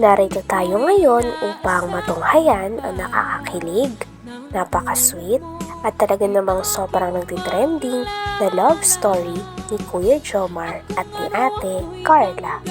Narito tayo ngayon upang matunghayan ang nakakakilig, napaka-sweet, at talaga namang sobrang nagtitrending na love story ni Kuya Jomar at ni Ate Carla.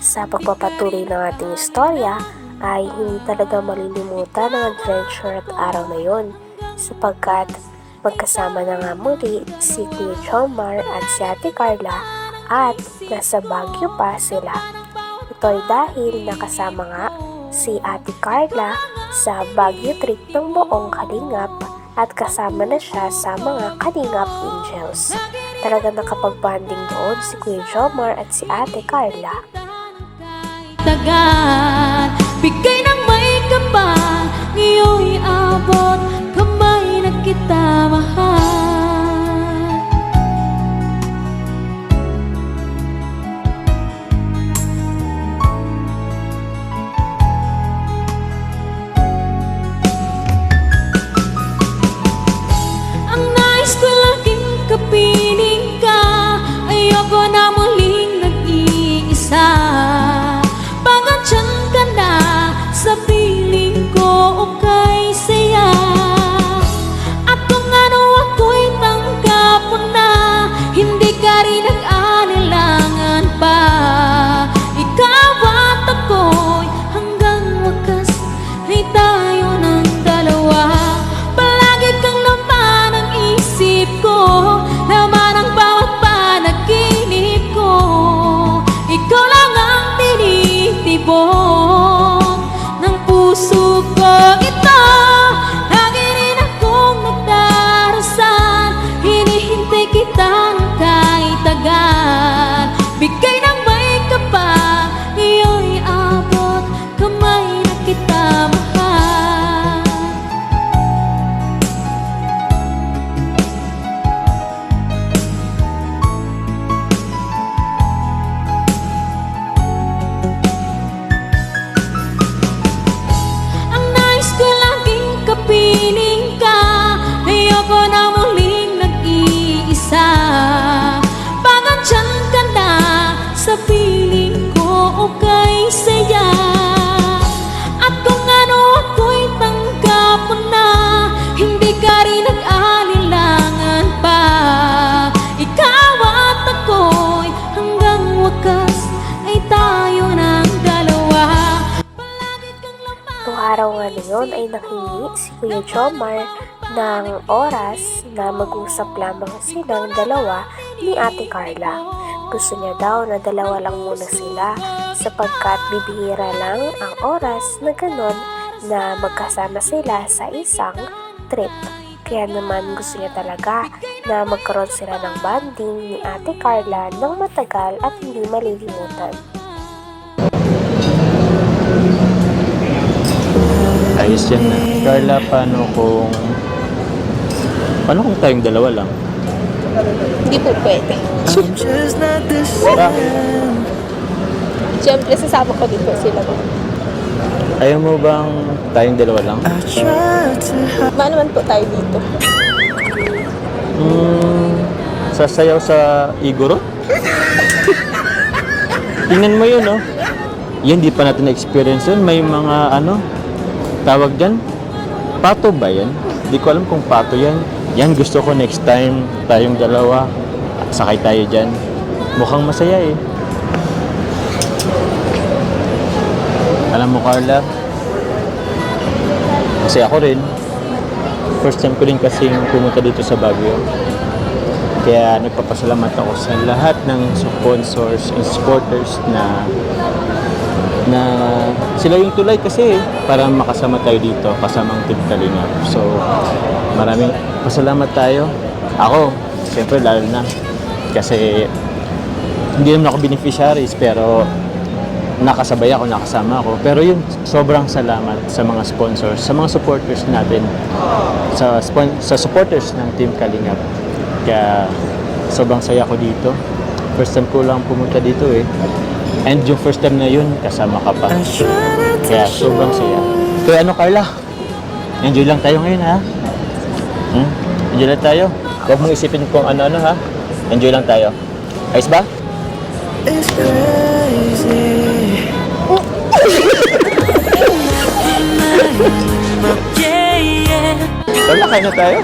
Sa pagpapatuloy ng ating istorya ay hindi talaga malilimutan ang adventure at araw na yon sapagkat magkasama na nga muli si Kuya Jomar at si Ate Carla at nasa Baguio pa sila. Ito ay dahil nakasama nga si Ate Carla sa Baguio trip ng buong Kalingap at kasama na siya sa mga Kalingap Angels. Talaga nakapag-banding doon si Kuya Jomar at si Ate Carla. tagal Bigay ng may kapal Ngayon'y abot Kamay na kita mahal wakas Ay tayo ng dalawa Noong araw nga na ay nakingi si Kuya Jomar ng oras na mag-usap lamang silang dalawa ni Ate Carla. Gusto niya daw na dalawa lang muna sila sapagkat bibihira lang ang oras na ganon na magkasama sila sa isang trip. Kaya naman gusto niya talaga na magkaroon sila ng bonding ni Ate Carla ng matagal at hindi malilimutan. Ayos yan na. Carla, paano kung... Paano kung tayong dalawa lang? Hindi po pwede. Bakit? Siyempre, sasama ko din po sila. Ayaw mo bang tayong dalawa lang? Maan naman po tayo dito. Hmm, sasayaw sa Igoro? Tingnan mo yun, oh. Yan, di pa natin na-experience yun. May mga, ano, tawag dyan? Pato ba yan? Di ko alam kung pato yan. Yan, gusto ko next time tayong dalawa. Sakay tayo dyan. Mukhang masaya eh. Alam mo, Carla, kasi ako rin, first time ko rin kasi pumunta dito sa Baguio. Kaya nagpapasalamat ako sa lahat ng sponsors and supporters na na sila yung tulay kasi para makasama tayo dito kasama ang Team Kalinga. So, maraming pasalamat tayo. Ako, siyempre lalo na kasi hindi naman ako beneficiaries pero nakasabay ako, nakasama ako. Pero yun, sobrang salamat sa mga sponsors, sa mga supporters natin, sa, sa supporters ng Team Kalingap. Kaya sobrang saya ko dito. First time ko lang pumunta dito eh. And yung first time na yun, kasama ka pa. Kaya sobrang saya. Kaya ano Carla? Enjoy lang tayo ngayon ha? Hmm? Enjoy lang tayo. Huwag mong isipin kung ano-ano ha. Enjoy lang tayo. Ayos ba? It's Wala, kain na tayo.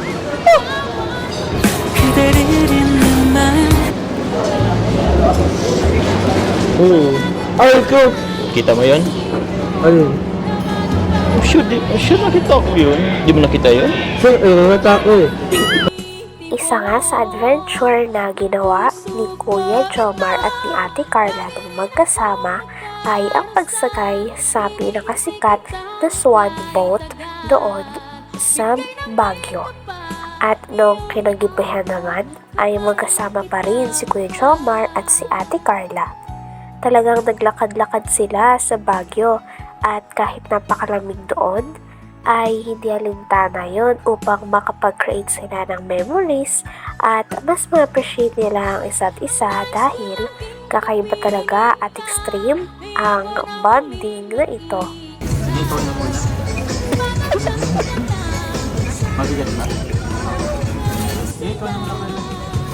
Oo. Ay, ko! Kita mo yun? Ayun. Oh, sure, di, oh, sure nakita ko yun. Di mo nakita yun? Sir, eh, nangata ko eh. Isa nga sa adventure na ginawa ni Kuya Jomar at ni Ate Carla ng magkasama ay ang pagsakay sa pinakasikat na swan boat doon sa Baguio. At nung kinagipihan naman ay magkasama pa rin si Kuya Jomar at si Ate Carla. Talagang naglakad-lakad sila sa Baguio at kahit napakalamig doon, ay hindi alintana yon upang makapag-create sila ng memories at mas ma-appreciate nila ang isa't isa dahil kakaiba talaga at extreme ang bonding na ito. Ikaw na muna. Mabigat ba? Sige, ikaw na muna.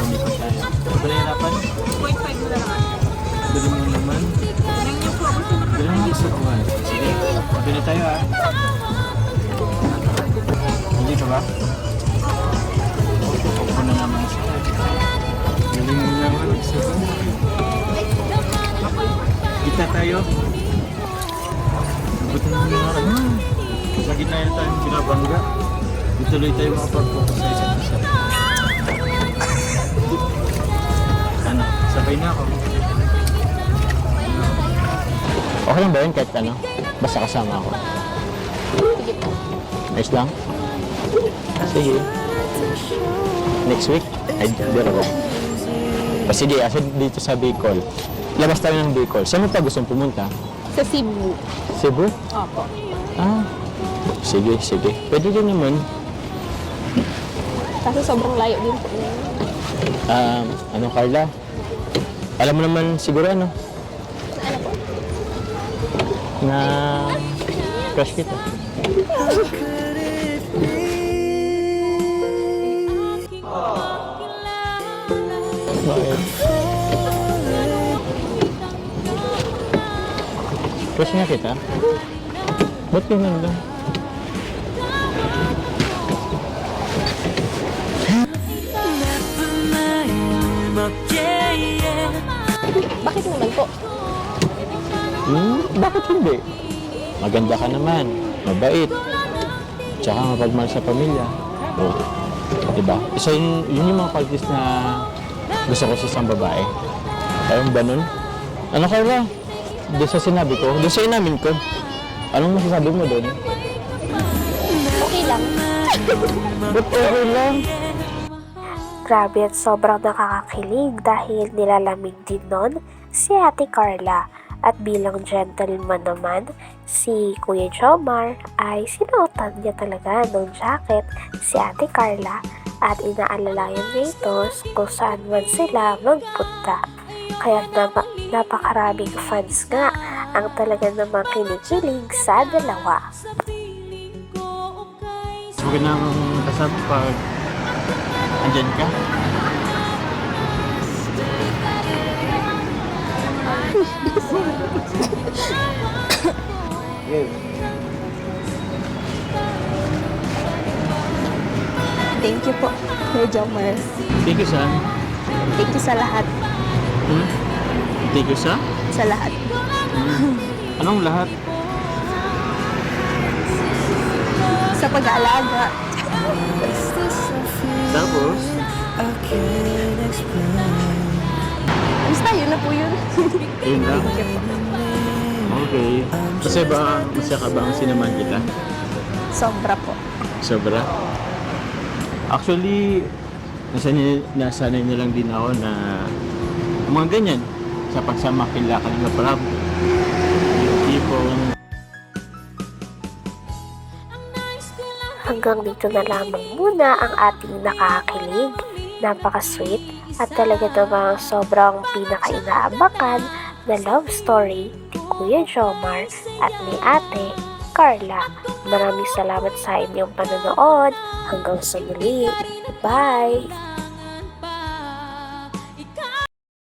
Hindi pa tayo. Huwag ka nahirapan. 0.5 mo na lang. Dali mo naman. Dali mo sa kuhan. Sige, mabi na tayo ah. Hindi ka ba? Ko na naman siya. Dali mo naman. Kita tayo. Buti na naman. Sa gitna na tayong binabangga. Ituloy tayo makapag-focus sa isa't isa. Ano? Sabay na ako. Okay lang ba yun kahit ano? Basta kasama ako. Ayos lang? Sige. Next week? Ay, di ba? O sige, asa dito sa Bicol. Labas tayo ng Bicol. Saan mo pa gustong pumunta? Sa Cebu. Cebu? Opo. Ah, sige, sige. Pwede din naman. Kaso sobrang layo din po. Um, ano, Carla? Alam mo naman siguro ano, Ano po? na crush kita. Bakit? Crush nga kita? Ba't ganyan lang? Naman po? Hmm, bakit hindi? Maganda ka naman, mabait, tsaka mapagmahal sa pamilya. Oh, diba? Isa yun, yun yung mga qualities na gusto ko sa isang babae. Ayun ba nun? Ano ka ba? Doon sa sinabi ko, doon sa inamin ko. Anong masasabi mo doon? Okay lang. Ba't okay lang? Grabe at sobrang nakakakilig dahil nilalamig din nun si Ate Carla. At bilang gentleman naman, si Kuya Jomar ay sinuotan niya talaga ng jacket si Ate Carla at inaalalayan niya ito kung saan man sila magpunta. Kaya napa, napakaraming fans nga ang talaga namang kinikilig sa dalawa. Huwag nang kasab pag andyan ka. Thank you po, Kuya Jomar. Thank you, son. Thank you sa lahat. Hmm? Thank you, sa? Sa lahat. Anong lahat? Sa pag-aalaga. Tapos? Basta yun na po yun. Yun lang. Okay. Kasi ba, masaya ka ba ang sinamahan kita? Sobra po. Sobra. Actually, nasanay, nasanay na lang din ako na mga ganyan sa pagsama kila kanila parab. Yung tipong Hanggang dito na lamang muna ang ating nakakakilig, napaka-sweet at talaga namang sobrang pinaka-inaabakan na love story ni Kuya Jomar at ni Ate Carla. Maraming salamat sa inyong panonood. Hanggang sa muli. Bye!